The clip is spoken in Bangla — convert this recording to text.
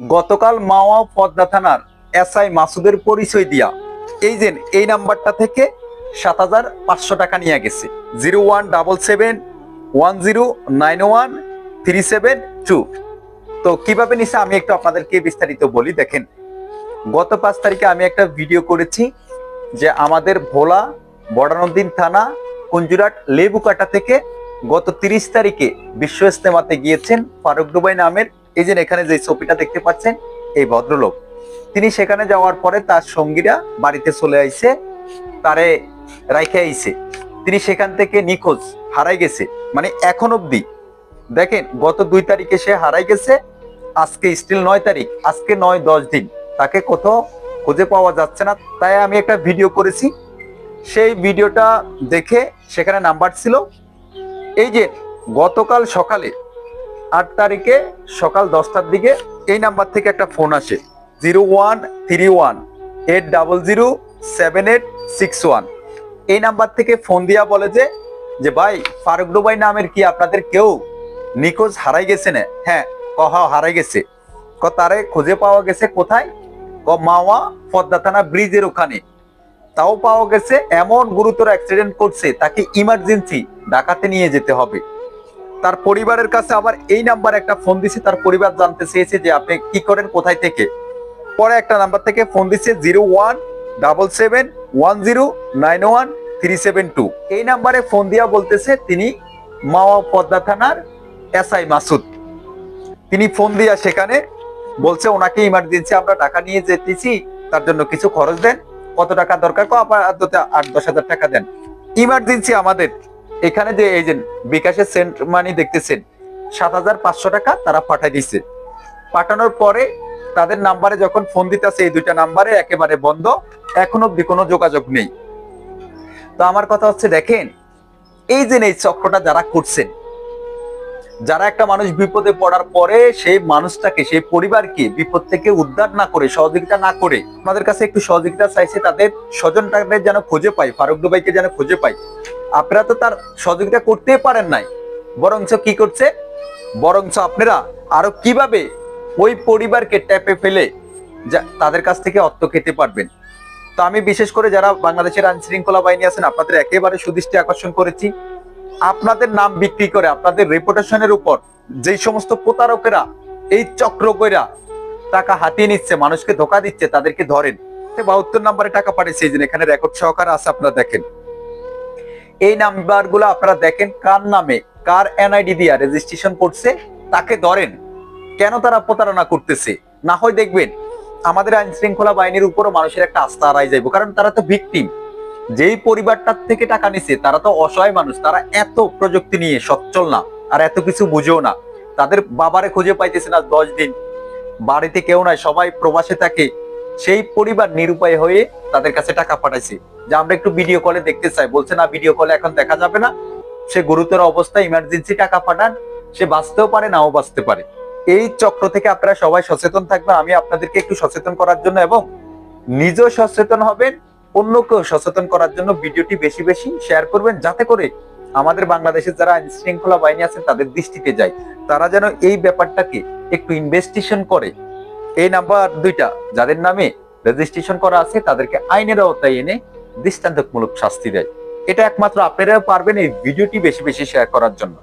গতকাল মাওয়া পদ্মা থানার এসআই মাসুদের পরিচয় দিয়া এই যে এই নাম্বারটা থেকে সাত হাজার পাঁচশো টাকা নিয়ে গেছে। Zero one double seven, one zero nine one, three seven, two. তো কীভাবে নিছে আমি একটু আপনাদেরকে বিস্তারিত বলি, দেখেন। গত পাঁচ তারিখে আমি একটা ভিডিও করেছি যে আমাদের ভোলা বড়ানুদ্দিন থানা কুঞ্জুরাট লেবুকাটা থেকে গত তিরিশ তারিখে বিশ্ব ইস্তেমাতে গিয়েছেন ফারুক দুবাই নামের এই যে এখানে যে ছবিটা দেখতে পাচ্ছেন, এই ভদ্রলোক। তিনি সেখানে যাওয়ার পরে তার সঙ্গীরা বাড়িতে চলে আইছে তারে রাইখে আইছে তিনি সেখান থেকে নিখোঁজ, হারাই গেছে। মানে এখন অব্দি দেখেন, গত দুই তারিখে সে হারাই গেছে, আজকে স্টিল নয় তারিখ, আজকে নয় দশ দিন। তাকে কোথাও খুঁজে পাওয়া যাচ্ছে না। তাই আমি একটা ভিডিও করেছি। সেই ভিডিওটা দেখে সেখানে নাম্বার ছিল। এই যে গতকাল সকালে আট তারিখে সকাল দশটার দিকে এই নাম্বার থেকে একটা ফোন আসে। Zero one three one eight double zero seven eight six one. এই নাম্বার থেকে ফোন দিয়া বলে যে যে ভাই, ফারুক ডুবাই নামের কি আপনাদের কেউ নিখোঁজ হারাই গেছে না? হ্যাঁ কহ হারাই গেছে। ক তারে খুঁজে পাওয়া গেছে কোথায়? ক মাওয়া পদ্মা থানা ব্রিজের ওখানে। তাও পাওয়া গেছে এমন গুরুতর অ্যাক্সিডেন্ট করছে, তাকে ইমার্জেন্সি ডাকাতে নিয়ে যেতে হবে। তার পরিবারের কাছে আবার এই নাম্বার একটা ফোন দিছে, তার পরিবার জানতে চেয়েছে যে আপনি কি করেন, কোথায় থেকে? পরে একটা নাম্বার থেকে ফোন দিছে zero one double seven one zero nine one three seven two. এই নাম্বারে ফোন দিয়া বলতেছে তিনি মাওয়া পদ্মা থানার এসআই মাসুদ। তিনি ফোন দিয়া সেখানে বলছে, ওনাকে ইমার্জেন্সি আমরা টাকা নিয়ে যেতেছি, তার জন্য কিছু খরচ দেন। কত টাকা দরকার কো আট দশ হাজার টাকা দেন। ইমার্জেন্সি আমাদের এখানে যে এই যে বিকাশের সেন্ট মানি দেখতেছেন, সাত হাজার পাঁচশো টাকা তারা পাঠাই দিছে পাঠানোর পরে তাদের নাম্বারে যখন ফোন দিতেছে, এই দুইটা নাম্বারে একেবারে বন্ধ, এখন অব্দি কোনো যোগাযোগ নেই। তো আমার কথা হচ্ছে, দেখেন, এই যে এই চক্রটা যারা করছেন, যারা একটা মানুষ বিপদে পড়ার পরে সেই মানুষটাকে, সেই পরিবারকে বিপদ থেকে উদ্ধার না করে, সহযোগিতা না করে আমাদের কাছে একটু সহযোগিতা চাইছে, তাদের স্বজনটাকে যেন খুঁজে পাই ফারুক দুবাইকে যেন খুঁজে পাই আপনারা তো তার সহযোগিতা করতেই পারেন নাই। বরঞ্চ কি করছে? বরঞ্চ আপনারা আরও কীভাবে ওই পরিবারকে ট্যাপে ফেলে যা- তাদের কাছ থেকে অর্থ খেতে পারবেন? তো আমি বিশেষ করে যারা বাংলাদেশের আইন শৃঙ্খলা বাহিনী আছেন, আপনাদের একেবারে সুদৃষ্টি আকর্ষণ করেছি। আপনাদের নাম বিক্রি করে, আপনাদের রেপুটেশনের উপর যেই সমস্ত প্রতারকেরা, এই চক্র কইরা টাকা হাতিয়ে নিচ্ছে, মানুষকে ধোকা দিচ্ছে, তাদেরকে ধরেন। বাহাত্তর নাম্বারে টাকা পাঠিয়েছে এখানে রেকর্ড সহকারে আছে, আপনারা দেখেন। এই নাম্বারগুলো আপনারা দেখেন কার নামে, কার এনআইডি দিয়া রেজিস্ট্রেশন করছে, তাকে ধরেন। কেন তারা প্রতারণা করতেছে? না হয় দেখবেন, আমাদের আইন শৃঙ্খলা বাহিনীর উপরও মানুষের একটা আস্থা হারাই যাইব, কারণ তারা তো ভিকটিম যেই পরিবারটার থেকে টাকা নিছে, তারা তো অসহায় মানুষ, তারা এত প্রযুক্তি নিয়ে সচ্ছল না, আর এত কিছু বুঝেও না। তাদের বাবারে খুঁজে পাইতেছে না দশ দিন। বাড়িতে কেউ নাই, সবাই প্রবাসে থাকে। সেই পরিবার নিরুপায় হয়ে তাদের কাছে টাকা পাঠাইছে। যে আমরা একটু ভিডিও কলে দেখতে চাই। বলছে, না ভিডিও কলে এখন দেখা যাবে না। সে গুরুতর অবস্থায় ইমার্জেন্সি টাকা পাঠান। সে বাঁচতেও পারে, নাও বাঁচতে পারে। এই চক্র থেকে আপনারা সবাই সচেতন থাকবেন। আমি আপনাদেরকে একটু সচেতন করার জন্য এবং নিজেও সচেতন হবেন, অন্যকেও সচেতন করার জন্য ভিডিওটি বেশি বেশি শেয়ার করবেন, যাতে করে আমাদের বাংলাদেশের যারা আইন শৃঙ্খলা বাহিনী আছেন, তাদের দৃষ্টিতে যায়। তারা যেন এই ব্যাপারটাকে একটু ইনভেস্টিগেশন করে। এই নাম্বার দুইটা, যাদের নামে রেজিস্ট্রেশন করা আছে, তাদেরকে আইনের আওতায় এনে দৃষ্টান্তমূলক শাস্তি দেয়। এটা একমাত্র আপনারা পারবেন এই ভিডিওটি বেশি বেশি শেয়ার করার জন্য।